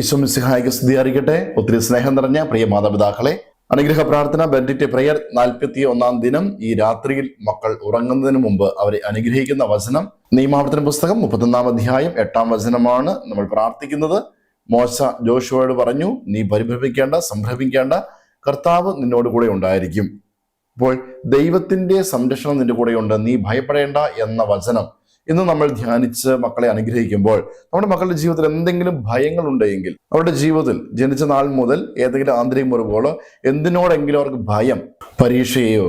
ഈശ്വമിസിഹായിക്ക് സ്തുതി അറിയിക്കട്ടെ ഒത്തിരി സ്നേഹം നിറഞ്ഞ പ്രിയ മാതാപിതാക്കളെ അനുഗ്രഹ പ്രാർത്ഥന ബെൻഡിറ്റ് പ്രെയർ നാൽപ്പത്തി ഒന്നാം ദിനം ഈ രാത്രിയിൽ മക്കൾ ഉറങ്ങുന്നതിന് മുമ്പ് അവരെ അനുഗ്രഹിക്കുന്ന വചനം. നിയമാവർത്തന പുസ്തകം മുപ്പത്തൊന്നാം അധ്യായം എട്ടാം വചനമാണ് നമ്മൾ പ്രാർത്ഥിക്കുന്നത്. മോശ ജോഷുവോട് പറഞ്ഞു നീ പരിഭ്രമിക്കേണ്ട സംഭ്രമിക്കേണ്ട. കർത്താവ് നിന്നോട് കൂടെ ഉണ്ടായിരിക്കും. അപ്പോൾ ദൈവത്തിന്റെ സംരക്ഷണം നിന്റെ കൂടെയുണ്ട് നീ ഭയപ്പെടേണ്ട എന്ന വചനം ഇന്ന് നമ്മൾ ധ്യാനിച്ച് മക്കളെ അനുഗ്രഹിക്കുമ്പോൾ നമ്മുടെ മക്കളുടെ ജീവിതത്തിൽ എന്തെങ്കിലും ഭയങ്ങൾ ഉണ്ടെങ്കിൽ അവരുടെ ജീവിതത്തിൽ ജനിച്ച നാൾ മുതൽ ഏതെങ്കിലും ആന്തരിക മുറിവുകളോ എന്തിനോടെങ്കിലും അവർക്ക് ഭയം പരീക്ഷയെയോ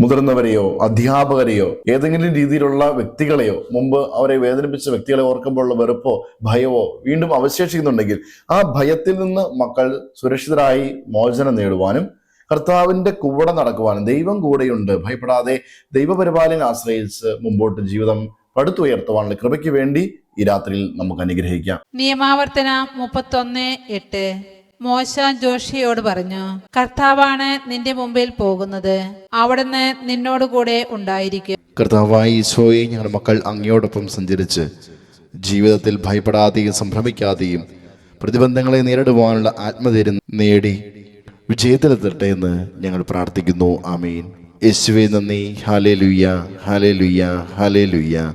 മുതിർന്നവരെയോ അധ്യാപകരെയോ ഏതെങ്കിലും രീതിയിലുള്ള വ്യക്തികളെയോ മുമ്പ് അവരെ വേദനിപ്പിച്ച വ്യക്തികളെ ഓർക്കുമ്പോഴുള്ള വെറുപ്പോ ഭയമോ വീണ്ടും അവശേഷിക്കുന്നുണ്ടെങ്കിൽ ആ ഭയത്തിൽ നിന്ന് മക്കൾ സുരക്ഷിതരായി മോചനം നേടുവാനും കർത്താവിന്റെ കൂടെ നടക്കുവാനും ദൈവം കൂടെയുണ്ട്. ഭയപ്പെടാതെ ദൈവപരിപാലനെ ആശ്രയിച്ച് മുമ്പോട്ട് ജീവിതം പടുത്തുയർത്തുവാനുള്ള കൃപയ്ക്ക് വേണ്ടി ഈ രാത്രിയിൽ നമുക്ക് അനുഗ്രഹിക്കാം. നിയമാവർത്തന മുപ്പത്തൊന്ന് എട്ട്. മോശ ജോഷിയോട് പറഞ്ഞു കർത്താവാണ് നിന്റെ മുമ്പിൽ പോകുന്നത്. അവിടുന്ന് നിന്നോട് കൂടെ ഉണ്ടായിരിക്കും. കർത്താവായി ഈശോയെ ഞങ്ങളുടെ മക്കൾ അങ്ങയോടൊപ്പം സഞ്ചരിച്ച് ജീവിതത്തിൽ ഭയപ്പെടാതെയും സംഭ്രമിക്കാതെയും പ്രതിബന്ധങ്ങളെ നേരിടുവാനുള്ള ആത്മധൈര്യം നേടി വിജയത്തിലെത്തട്ടെ എന്ന് ഞങ്ങൾ പ്രാർത്ഥിക്കുന്നു. ആമീൻ. യേശുവെ നന്ദി. ഹാലേ ലുയ്യ ഹാലേ ലുയ്യ ഹാലേ ലുയ്യ